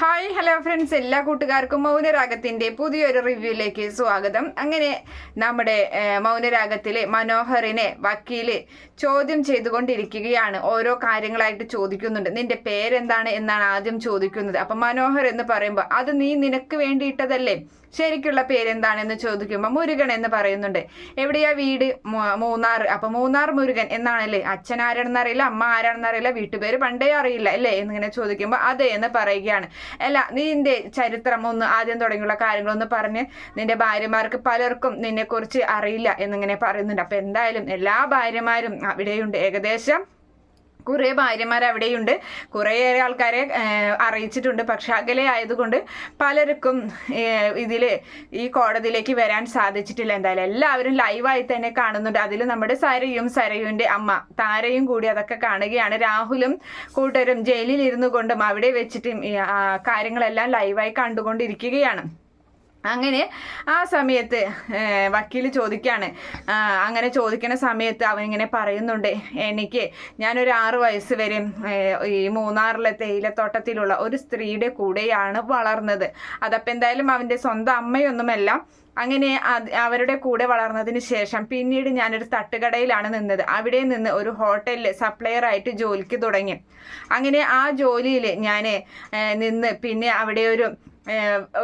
Hi hello friends എല്ലാ കൂട്ടുകാർക്കും മൗനരാഗത്തിന്റെ പുതിയൊരു റിവ്യൂയിലേക്ക് സ്വാഗതം. അങ്ങനെ നമ്മുടെ മൗനരാഗത്തിലെ മനോഹറിനെ വക്കീൽ ചോദ്യം ചെയ്തുകൊണ്ടിരിക്കുകയാണ്. ഓരോ കാര്യങ്ങളായിട്ട് ചോദിക്കുന്നുണ്ട്. നിന്റെ പേരെന്താണ് എന്നാണ് ആദ്യം ചോദിക്കുന്നത്. അപ്പൊ മനോഹർ എന്ന് പറയുമ്പോൾ അത് നീ നിനക്ക് വേണ്ടിയിട്ടതല്ലേ? ശരിക്കുള്ള പേരെന്താണെന്ന് ചോദിക്കുമ്പോൾ മുരുകൻ എന്ന് പറയുന്നുണ്ട്. എവിടെയാ വീട്? മൂന്നാർ. അപ്പൊ മൂന്നാർ മുരുകൻ എന്നാണല്ലേ? അച്ഛൻ ആരാണെന്ന് അറിയില്ല അമ്മ ആരാണെന്ന് അറിയില്ല വീട്ടുപേര് പണ്ടേ അറിയില്ല അല്ലേ? എന്നിങ്ങനെ ചോദിക്കുമ്പോൾ അതെ എന്ന് പറയുകയാണ്. അല്ല നീ നിന്റെ ചരിത്രം ഒന്ന് ആദ്യം തുടങ്ങിയുള്ള കാര്യങ്ങളൊന്ന് പറഞ്ഞ് നിന്റെ ഭാര്യമാർക്ക് പലർക്കും നിന്നെ കുറിച്ച് അറിയില്ല എന്നിങ്ങനെ പറയുന്നുണ്ട്. അപ്പൊ എന്തായാലും എല്ലാ ഭാര്യമാരും അവിടെയുണ്ട്. ഏകദേശം കുറേ ഭാര്യമാർ അവിടെയുണ്ട് കുറേയേറെ ആൾക്കാരെ അറിയിച്ചിട്ടുണ്ട്. പക്ഷെ അകലെ ആയതുകൊണ്ട് പലർക്കും ഇതിൽ ഈ കോടതിയിലേക്ക് വരാൻ സാധിച്ചിട്ടില്ല. എന്തായാലും എല്ലാവരും ലൈവായി തന്നെ കാണുന്നുണ്ട്. അതിൽ നമ്മുടെ സരയും സരയുവിന്റെ അമ്മ താരയും കൂടി അതൊക്കെ കാണുകയാണ്. രാഹുലും കൂട്ടരും ജയിലിൽ ഇരുന്നു കൊണ്ടും അവിടെ വെച്ചിട്ടും കാര്യങ്ങളെല്ലാം ലൈവായി കണ്ടുകൊണ്ടിരിക്കുകയാണ്. അങ്ങനെ ആ സമയത്ത് വക്കീൽ ചോദിക്കുകയാണ് അങ്ങനെ ചോദിക്കുന്ന സമയത്ത് അവനിങ്ങനെ പറയുന്നുണ്ട് എനിക്ക് ഞാനൊരു ആറ് വയസ്സ് വരെ ഈ മൂന്നാറിലെ തേയിലത്തോട്ടത്തിലുള്ള ഒരു സ്ത്രീയുടെ കൂടെയാണ് വളർന്നത്. അതപ്പം എന്തായാലും അവന്റെ സ്വന്തം അമ്മയൊന്നുമല്ല. അങ്ങനെ അവരുടെ കൂടെ വളർന്നതിന് ശേഷം പിന്നീട് ഞാനൊരു തട്ടുകടയിലാണ് നിന്നത്. അവിടെ നിന്ന് ഒരു ഹോട്ടലിൽ സപ്ലയർ ആയിട്ട് ജോലിക്ക് തുടങ്ങി. അങ്ങനെ ആ ജോലിയിൽ ഞാൻ നിന്ന് പിന്നെ അവിടെ ഒരു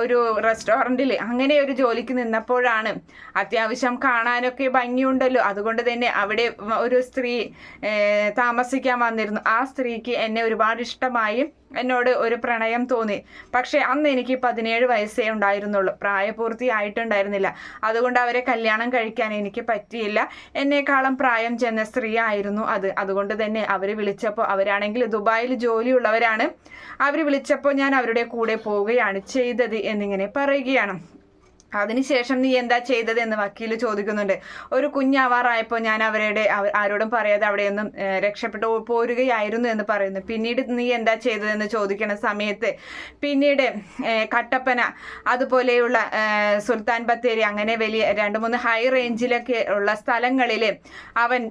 ഒരു റെസ്റ്റോറന്റിൽ അങ്ങനെ ഒരു ജോലിക്ക് നിന്നപ്പോഴാണ് അത്യാവശ്യം കാണാനൊക്കെ ഭംഗിയുണ്ടല്ലോ. അതുകൊണ്ട് തന്നെ അവിടെ ഒരു സ്ത്രീ താമസിക്കാൻ വന്നിരുന്നു. ആ സ്ത്രീക്ക് എന്നെ ഒരുപാട് ഇഷ്ടമായി. എന്നോട് ഒരു പ്രണയം തോന്നി. പക്ഷെ അന്ന് എനിക്ക് പതിനേഴ് വയസ്സേ ഉണ്ടായിരുന്നുള്ളൂ. പ്രായപൂർത്തി ആയിട്ടുണ്ടായിരുന്നില്ല അതുകൊണ്ട് അവരെ കല്യാണം കഴിക്കാൻ എനിക്ക് പറ്റിയില്ല. എന്നേക്കാളും പ്രായം ചെന്ന സ്ത്രീ ആയിരുന്നു അത്. അതുകൊണ്ട് തന്നെ അവർ വിളിച്ചപ്പോൾ അവരാണെങ്കിൽ ദുബായിൽ ജോലിയുള്ളവരാണ്. അവർ വിളിച്ചപ്പോൾ ഞാൻ അവരുടെ കൂടെ പോവുകയാണ് ചെയ്തത് എന്നിങ്ങനെ പറയുകയാണ്. അതിനുശേഷം നീ എന്താ ചെയ്തത് എന്ന് വക്കീൽ ചോദിക്കുന്നുണ്ട്. ഒരു കുഞ്ഞാവാറായപ്പോൾ ഞാൻ അവരുടെ അവ- ആരോടും പറയാതെ അവിടെയൊന്നും രക്ഷപ്പെട്ടു പോരുകയായിരുന്നു എന്ന് പറയുന്നു. പിന്നീട് നീ എന്താ ചെയ്തതെന്ന് ചോദിക്കുന്ന സമയത്ത് പിന്നീട് കട്ടപ്പന അതുപോലെയുള്ള സുൽത്താൻ ബത്തേരി അങ്ങനെ വലിയ രണ്ട് മൂന്ന് ഹൈ റേഞ്ചിലൊക്കെ ഉള്ള സ്ഥലങ്ങളിൽ അവൻ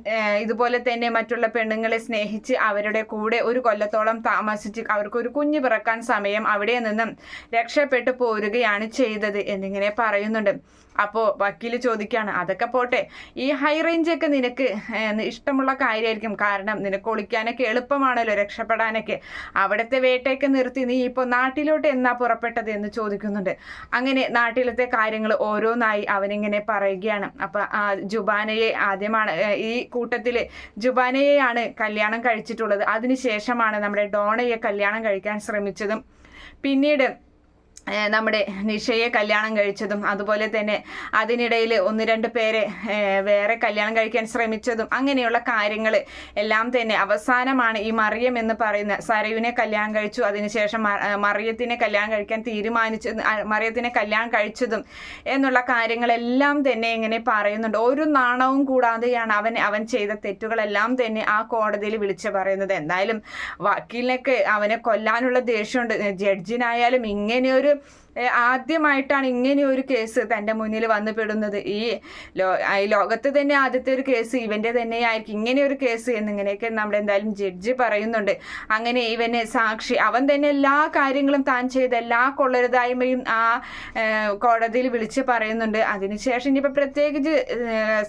ഇതുപോലെ തന്നെ മറ്റുള്ള പെണ്ണുങ്ങളെ സ്നേഹിച്ച് അവരുടെ കൂടെ ഒരു കൊല്ലത്തോളം താമസിച്ച് അവർക്ക് ഒരു കുഞ്ഞ് പിറക്കാൻ സമയം അവിടെ നിന്നും രക്ഷപ്പെട്ടു പോരുകയാണ് ചെയ്തത് എന്നിങ്ങനെ പറയുന്നുണ്ട്. അപ്പോൾ വക്കീൽ ചോദിക്കുകയാണ് അതൊക്കെ പോട്ടെ ഈ ഹൈ റേഞ്ചൊക്കെ നിനക്ക് ഇഷ്ടമുള്ള കാര്യമായിരിക്കും കാരണം നിനക്ക് ഒളിക്കാനൊക്കെ എളുപ്പമാണല്ലോ രക്ഷപ്പെടാനൊക്കെ. അവിടുത്തെ വേട്ടയൊക്കെ നിർത്തി നീ ഇപ്പോൾ നാട്ടിലോട്ട് എന്നാ പുറപ്പെട്ടത്? എന്ന് ചോദിക്കുന്നുണ്ട്. അങ്ങനെ നാട്ടിലത്തെ കാര്യങ്ങൾ ഓരോന്നായി അവനിങ്ങനെ പറയുകയാണ്. അപ്പോൾ ജുബാനയെ ആദ്യമാണ് ഈ കൂട്ടത്തിൽ ജുബാനയെയാണ് കല്യാണം കഴിച്ചിട്ടുള്ളത്. അതിനുശേഷമാണ് നമ്മുടെ ഡോണയെ കല്യാണം കഴിക്കാൻ ശ്രമിച്ചതും. പിന്നീട് നമ്മുടെ നിഷയെ കല്യാണം കഴിച്ചതും അതുപോലെ തന്നെ അതിനിടയിൽ ഒന്ന് രണ്ട് പേരെ വേറെ കല്യാണം കഴിക്കാൻ ശ്രമിച്ചതും അങ്ങനെയുള്ള കാര്യങ്ങൾ എല്ലാം തന്നെ അവസാനമാണ് ഈ മറിയം എന്ന് പറയുന്ന സരയുവിനെ കല്യാണം കഴിച്ചു. അതിനുശേഷം മറിയത്തിനെ കല്യാണം കഴിക്കാൻ തീരുമാനിച്ചു. മറിയത്തിനെ കല്യാണം കഴിച്ചതും എന്നുള്ള കാര്യങ്ങളെല്ലാം തന്നെ ഇങ്ങനെ പറയുന്നുണ്ട്. ഒരു നാണവും കൂടാതെയാണ് അവൻ അവൻ ചെയ്ത തെറ്റുകളെല്ലാം തന്നെ ആ കോടതിയിൽ വിളിച്ചു പറയുന്നത്. എന്തായാലും വക്കീലിനൊക്കെ അവനെ കൊല്ലാനുള്ള ദേഷ്യമുണ്ട്. ജഡ്ജിനായാലും ഇങ്ങനെയൊരു ആദ്യമായിട്ടാണ് ഇങ്ങനെ ഒരു കേസ് തന്റെ മുന്നിൽ വന്നുപെടുന്നത് ഈ ലോ ലോകത്ത് തന്നെ ആദ്യത്തെ ഒരു കേസ് ഇവന്റെ തന്നെയായിരിക്കും ഇങ്ങനെ ഒരു കേസ് എന്നിങ്ങനെയൊക്കെ നമ്മൾ എന്തായാലും ജഡ്ജി പറയുന്നുണ്ട്. അങ്ങനെ ഇവനെ സാക്ഷി അവൻ തന്നെ എല്ലാ കാര്യങ്ങളും താൻ ചെയ്ത എല്ലാ കൊള്ളരുതായ്മയും ആ കോടതിയിൽ വിളിച്ച് പറയുന്നുണ്ട്. അതിനുശേഷം ഇനിയിപ്പോൾ പ്രത്യേകിച്ച്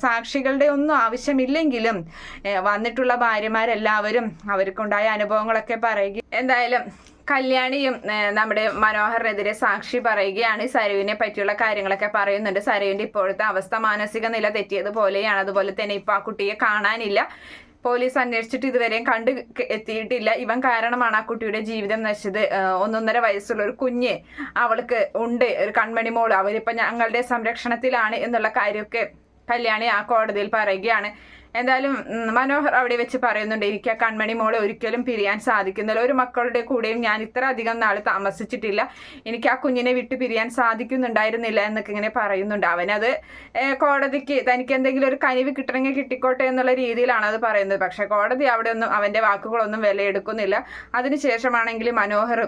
സാക്ഷികളുടെ ഒന്നും ആവശ്യമില്ലെങ്കിലും വന്നിട്ടുള്ള ഭാര്യമാരെല്ലാവരും അവർക്കുണ്ടായ അനുഭവങ്ങളൊക്കെ പറയുക എന്തായാലും കല്യാണിയും നമ്മുടെ മനോഹറിനെതിരെ സാക്ഷി പറയുകയാണ് സരുവിനെ പറ്റിയുള്ള കാര്യങ്ങളൊക്കെ പറയുന്നുണ്ട്. സരുവിന്റെ ഇപ്പോഴത്തെ അവസ്ഥ മാനസിക നില തെറ്റിയതുപോലെയാണ് അതുപോലെ തന്നെ ഇപ്പൊ ആ കുട്ടിയെ കാണാനില്ല. പോലീസ് അന്വേഷിച്ചിട്ട് ഇതുവരെയും കണ്ടു എത്തിയിട്ടില്ല. ഇവൻ കാരണമാണ് ആ കുട്ടിയുടെ ജീവിതം നശിച്ചത്. ഒന്നൊന്നര വയസ്സുള്ള ഒരു കുഞ്ഞ് അവൾക്ക് ഉണ്ട്. ഒരു കൺമണി മോൾ. അവരിപ്പോ ഞങ്ങളുടെ സംരക്ഷണത്തിലാണ് എന്നുള്ള കാര്യമൊക്കെ കല്യാണി ആ കോടതിയിൽ പറയുകയാണ്. എന്തായാലും മനോഹർ അവിടെ വെച്ച് പറയുന്നുണ്ട് എനിക്ക് ആ കൺമണി മോളെ ഒരിക്കലും പിരിയാൻ സാധിക്കുന്നില്ല. ഒരു മക്കളുടെ കൂടെയും ഞാൻ ഇത്ര അധികം നാൾ താമസിച്ചിട്ടില്ല. എനിക്ക് ആ കുഞ്ഞിനെ വിട്ട് പിരിയാൻ സാധിക്കുന്നുണ്ടായിരുന്നില്ല എന്നൊക്കെ ഇങ്ങനെ പറയുന്നുണ്ട്. അവനത് കോടതിക്ക് തനിക്ക് എന്തെങ്കിലും ഒരു കനിവ് കിട്ടണമെങ്കിൽ കിട്ടിക്കോട്ടെ എന്നുള്ള രീതിയിലാണ് അത് പറയുന്നത്. പക്ഷേ കോടതി അവിടെ ഒന്നും അവന്റെ വാക്കുകളൊന്നും വിലയെടുക്കുന്നില്ല. അതിനുശേഷമാണെങ്കിൽ മനോഹർ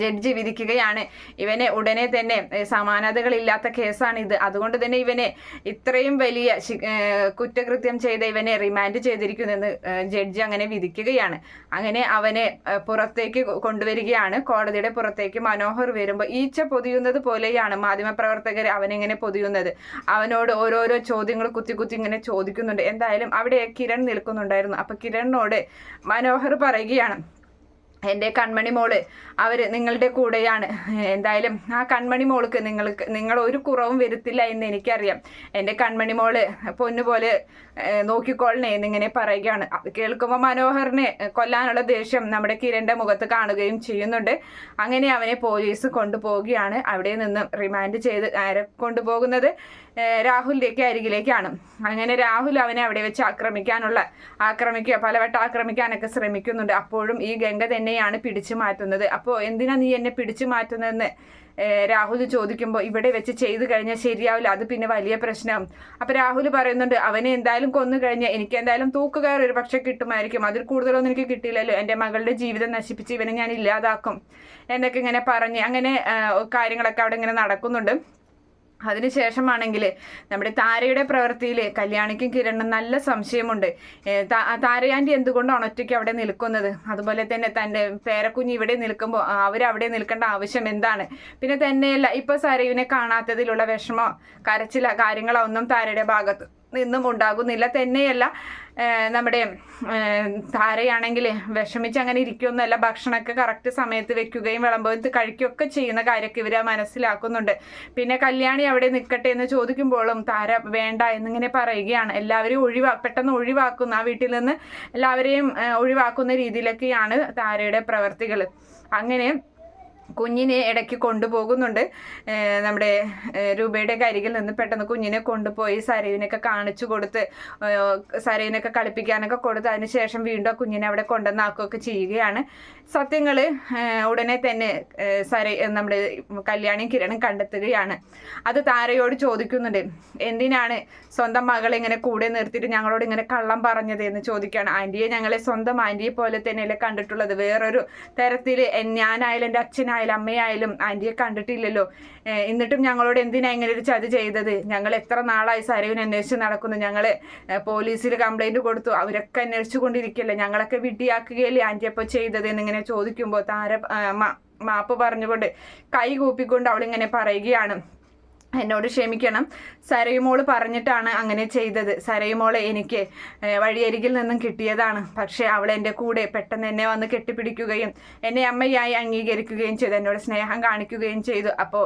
ജഡ്ജി വിധിക്കുകയാണ്. ഇവനെ ഉടനെ തന്നെ സമാനതകളില്ലാത്ത കേസാണിത്. അതുകൊണ്ട് തന്നെ ഇവനെ ഇത്രയും വലിയ കുറ്റകൃത്യം ചെയ്ത ഇവനെ റിമാൻഡ് ചെയ്തിരിക്കുന്നെന്ന് ജഡ്ജി അങ്ങനെ വിധിക്കുകയാണ്. അങ്ങനെ അവനെ പുറത്തേക്ക് കൊണ്ടുവരികയാണ്. കോടതിയുടെ പുറത്തേക്ക് മനോഹർ വരുമ്പോൾ ഈച്ച പൊതിയുന്നത് പോലെയാണ് മാധ്യമപ്രവർത്തകർ അവനെങ്ങനെ പൊതിയുന്നത്. അവനോട് ഓരോരോ ചോദ്യങ്ങൾ കുത്തി കുത്തി ഇങ്ങനെ ചോദിക്കുന്നുണ്ട്. എന്തായാലും അവിടെ കിരൺ നിൽക്കുന്നുണ്ടായിരുന്നു. അപ്പൊ കിരണിനോട് മനോഹർ പറയുകയാണ് എന്റെ കൺമണി മോൾ അവർ നിങ്ങളുടെ കൂടെയാണ്. എന്തായാലും ആ കൺമണി മോൾക്ക് നിങ്ങൾക്ക് നിങ്ങൾ ഒരു കുറവും വരുത്തില്ല എന്ന് എനിക്കറിയാം. എന്റെ കൺമണി മോൾ പൊന്നുപോലെ നോക്കിക്കോളണേ എന്നിങ്ങനെ പറയുകയാണ്. അത് കേൾക്കുമ്പോൾ മനോഹറിനെ കൊല്ലാനുള്ള ദേഷ്യം നമ്മുടെ കിരന്റെ മുഖത്ത് കാണുകയും ചെയ്യുന്നുണ്ട്. അങ്ങനെ അവനെ പോലീസ് കൊണ്ടുപോവുകയാണ്. അവിടെ നിന്ന് റിമാൻഡ് ചെയ്ത് ആരെ കൊണ്ടുപോകുന്നത് രാഹുലിലേക്ക് അരികിലേക്കാണ്. അങ്ങനെ രാഹുൽ അവനെ അവിടെ വെച്ച് ആക്രമിക്കാനുള്ള ആക്രമിക്കുക പലവട്ടം ആക്രമിക്കാനൊക്കെ ശ്രമിക്കുന്നുണ്ട്. അപ്പോഴും ഈ ഗംഗ തന്നെയാണ് പിടിച്ചു മാറ്റുന്നത്. അപ്പോൾ എന്തിനാ നീ എന്നെ പിടിച്ചു മാറ്റുന്നതെന്ന് രാഹുൽ ചോദിക്കുമ്പോൾ ഇവിടെ വെച്ച് ചെയ്തു കഴിഞ്ഞാൽ ശരിയാവില്ല. അത് പിന്നെ വലിയ പ്രശ്നം. അപ്പോൾ രാഹുൽ പറയുന്നുണ്ട് അവനെ എന്തായാലും കൊന്നു കഴിഞ്ഞാൽ എനിക്ക് എന്തായാലും തൂക്കുകയർ ഒരു പക്ഷെ കിട്ടുമായിരിക്കും. അതിൽ കൂടുതലൊന്നും എനിക്ക് കിട്ടിയില്ലല്ലോ. എന്റെ മകളുടെ ജീവിതം നശിപ്പിച്ച് ഇവനെ ഞാൻ ഇല്ലാതാക്കും. എന്നൊക്കെ ഇങ്ങനെ പറഞ്ഞ് അങ്ങനെ കാര്യങ്ങളൊക്കെ അവിടെ ഇങ്ങനെ നടക്കുന്നുണ്ട്. അതിനുശേഷമാണെങ്കിൽ നമ്മുടെ താരയുടെ പ്രവൃത്തിയിൽ കല്യാണിക്കും കിരണിനും നല്ല സംശയമുണ്ട്. താരയാന്റെ എന്തുകൊണ്ടാണ് ഒറ്റയ്ക്ക് അവിടെ നിൽക്കുന്നത്? അതുപോലെ തന്നെ തന്റെ പേരക്കുഞ്ഞ് ഇവിടെ നിൽക്കുമ്പോൾ അവരവിടെ നിൽക്കേണ്ട ആവശ്യം എന്താണ്? പിന്നെ തന്നെയല്ല ഇപ്പോൾ സരയുവിനെ കാണാത്തതിലുള്ള വിഷമോ കരച്ചില കാര്യങ്ങളോ ഒന്നും താരയുടെ ഭാഗത്ത്. നിന്നും ഉണ്ടാകുന്നില്ല. തന്നെയല്ല നമ്മുടെ താരയാണെങ്കിൽ വിഷമിച്ച് അങ്ങനെ ഇരിക്കുമെന്നല്ല ഭക്ഷണമൊക്കെ കറക്റ്റ് സമയത്ത് വെക്കുകയും വിളമ്പത്ത് കഴിക്കുകയൊക്കെ ചെയ്യുന്ന കാര്യമൊക്കെ ഇവർ മനസ്സിലാക്കുന്നുണ്ട്. പിന്നെ കല്യാണി അവിടെ നിൽക്കട്ടെ എന്ന് ചോദിക്കുമ്പോഴും താര വേണ്ട എന്നിങ്ങനെ പറയുകയാണ്. എല്ലാവരെയും ഒഴിവാ പെട്ടെന്ന് ഒഴിവാക്കുന്ന. ആ വീട്ടിൽ നിന്ന് എല്ലാവരെയും ഒഴിവാക്കുന്ന രീതിയിലൊക്കെയാണ് താരയുടെ പ്രവർത്തികൾ അങ്ങനെ കുഞ്ഞിനെ ഇടയ്ക്ക് കൊണ്ടുപോകുന്നുണ്ട്. നമ്മുടെ രൂപയുടെ കരികിൽ നിന്ന് പെട്ടെന്ന് കുഞ്ഞിനെ കൊണ്ടുപോയി സരയുവിനൊക്കെ കാണിച്ചു കൊടുത്ത് സരയുവിനൊക്കെ കളിപ്പിക്കാനൊക്കെ കൊടുത്ത് അതിനുശേഷം വീണ്ടും കുഞ്ഞിനെ അവിടെ കൊണ്ടുവന്നാക്കുകയൊക്കെ ചെയ്യുകയാണ്. സത്യങ്ങൾ ഉടനെ തന്നെ സര നമ്മുടെ കല്യാണിയും കിരണും കണ്ടെത്തുകയാണ്. അത് താരയോട് ചോദിക്കുന്നുണ്ട്. എന്തിനാണ് സ്വന്തം മകളെ ഇങ്ങനെ കൂടെ നിർത്തിയിട്ട് ഞങ്ങളോട് ഇങ്ങനെ കള്ളം പറഞ്ഞത്? എന്ന് ചോദിക്കുകയാണ്. ആന്റിയെ ഞങ്ങളെ സ്വന്തം ആന്റിയെ പോലെ തന്നെയല്ലേ കണ്ടിട്ടുള്ളത്. വേറൊരു തരത്തിൽ ഞാനായാലും എന്റെ അച്ഛനായാലും അമ്മയായാലും ആന്റിയെ കണ്ടിട്ടില്ലല്ലോ. എന്നിട്ടും ഞങ്ങളോട് എന്തിനാ ഇങ്ങനെ ഒരു ചതി ചെയ്തത്? ഞങ്ങൾ എത്ര നാളായി സരവിന് അന്വേഷിച്ച് നടക്കുന്നു. ഞങ്ങൾ പോലീസിൽ കംപ്ലൈന്റ് കൊടുത്തു. അവരൊക്കെ അന്വേഷിച്ചു കൊണ്ടിരിക്കല്ലേ? ഞങ്ങളൊക്കെ വിഡിയാക്കുകയല്ലേ ആന്റി അപ്പോൾ ചെയ്തത് എന്നിങ്ങനെ ചോദിക്കുമ്പോൾ താര മാപ്പ് പറഞ്ഞുകൊണ്ട് കൈ കൂപ്പിക്കൊണ്ട് അവളിങ്ങനെ പറയുകയാണ്. എന്നോട് ക്ഷമിക്കണം. സരയുമോൾ പറഞ്ഞിട്ടാണ് അങ്ങനെ ചെയ്തത്. സരയുമോളെ എനിക്ക് വഴിയരികിൽ നിന്നും കിട്ടിയതാണ്. പക്ഷേ അവൾ എന്റെ കൂടെ പെട്ടെന്ന് എന്നെ വന്ന് കെട്ടിപ്പിടിക്കുകയും എന്നെ അമ്മയായി അംഗീകരിക്കുകയും ചെയ്തു. എന്നോട് സ്നേഹം കാണിക്കുകയും ചെയ്തു. അപ്പോൾ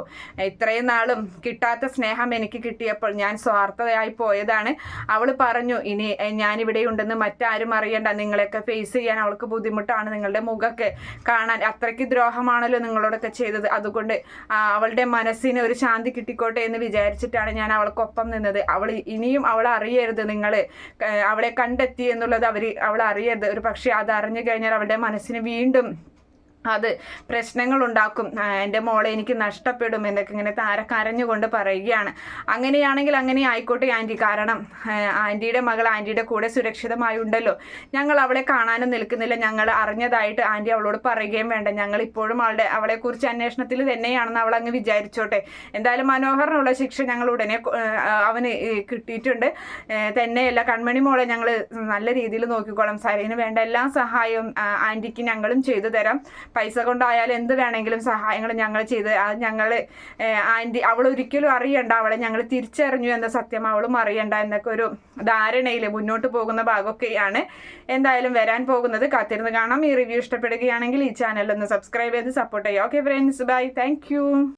ഇത്രയും നാളും കിട്ടാത്ത സ്നേഹം എനിക്ക് കിട്ടിയപ്പോൾ ഞാൻ സ്വാർത്ഥതയായി പോയതാണ്. അവൾ പറഞ്ഞു ഇനി ഞാനിവിടെ ഉണ്ടെന്ന് മറ്റാരും അറിയണ്ട. നിങ്ങളെയൊക്കെ ഫേസ് ചെയ്യാൻ അവൾക്ക് ബുദ്ധിമുട്ടാണ്. നിങ്ങളുടെ മുഖമൊക്കെ കാണാൻ അത്രയ്ക്ക് ദ്രോഹമാണല്ലോ നിങ്ങളോടൊക്കെ ചെയ്തത്. അതുകൊണ്ട് അവളുടെ മനസ്സിന് ഒരു ശാന്തി കിട്ടിക്കോട്ടെ എന്ന് വിചാരിച്ചിട്ടാണ് ഞാൻ അവൾക്കൊപ്പം നിന്നത്. അവൾ ഇനിയും അവൾ അറിയരുത് നിങ്ങൾ അവളെ കണ്ടെത്തി എന്നുള്ളത് അവർ അവൾ അറിയരുത്. ഒരു പക്ഷേ അത് അറിഞ്ഞു കഴിഞ്ഞാൽ അവളുടെ മനസ്സിന് വീണ്ടും അത് പ്രശ്നങ്ങൾ ഉണ്ടാക്കും എന്റെ മോളെ എനിക്ക് നഷ്ടപ്പെടും എന്നൊക്കെ ഇങ്ങനെ താര കരഞ്ഞുകൊണ്ട് പറയുകയാണ്. അങ്ങനെയാണെങ്കിൽ അങ്ങനെ ആയിക്കോട്ടെ ആന്റി. കാരണം ആന്റിയുടെ മകൾ ആന്റിയുടെ കൂടെ സുരക്ഷിതമായി ഉണ്ടല്ലോ ഞങ്ങൾ അവളെ കാണാനും നിൽക്കുന്നില്ല. ഞങ്ങൾ അറിഞ്ഞതായിട്ട് ആന്റി അവളോട് പറയുകയും വേണ്ട. ഞങ്ങൾ ഇപ്പോഴും അവളുടെ അവളെക്കുറിച്ച് അന്വേഷണത്തിൽ തന്നെയാണെന്ന് അവൾ അങ്ങ് വിചാരിച്ചോട്ടെ. എന്തായാലും മനോഹറിനുള്ള ശിക്ഷ ഞങ്ങൾ ഉടനെ അവന് കിട്ടിയിട്ടുണ്ട്. തന്നെയല്ല കൺമണി മോളെ ഞങ്ങൾ നല്ല രീതിയിൽ നോക്കിക്കോളാം. സാറിന് വേണ്ട എല്ലാ സഹായവും ആന്റിക്ക് ഞങ്ങളും ചെയ്തു തരാം. പൈസ കൊണ്ടായാലും എന്ത് വേണമെങ്കിലും സഹായങ്ങൾ ഞങ്ങൾ ചെയ്ത് അത് ഞങ്ങൾ ആന്റി അവൾ ഒരിക്കലും അറിയണ്ട അവളെ ഞങ്ങൾ തിരിച്ചറിഞ്ഞു എന്ന സത്യം അവളും അറിയണ്ട എന്നൊക്കെ ഒരു ധാരണയിൽ മുന്നോട്ട് പോകുന്ന ഭാഗമൊക്കെയാണ് എന്തായാലും വരാൻ പോകുന്നത്. കാത്തിരുന്ന് കാണാം. ഈ റിവ്യൂ ഇഷ്ടപ്പെടുകയാണെങ്കിൽ ഈ ചാനൽ ഒന്ന് സബ്സ്ക്രൈബ് ചെയ്ത് സപ്പോർട്ട് ചെയ്യുക. Okay friends bye thank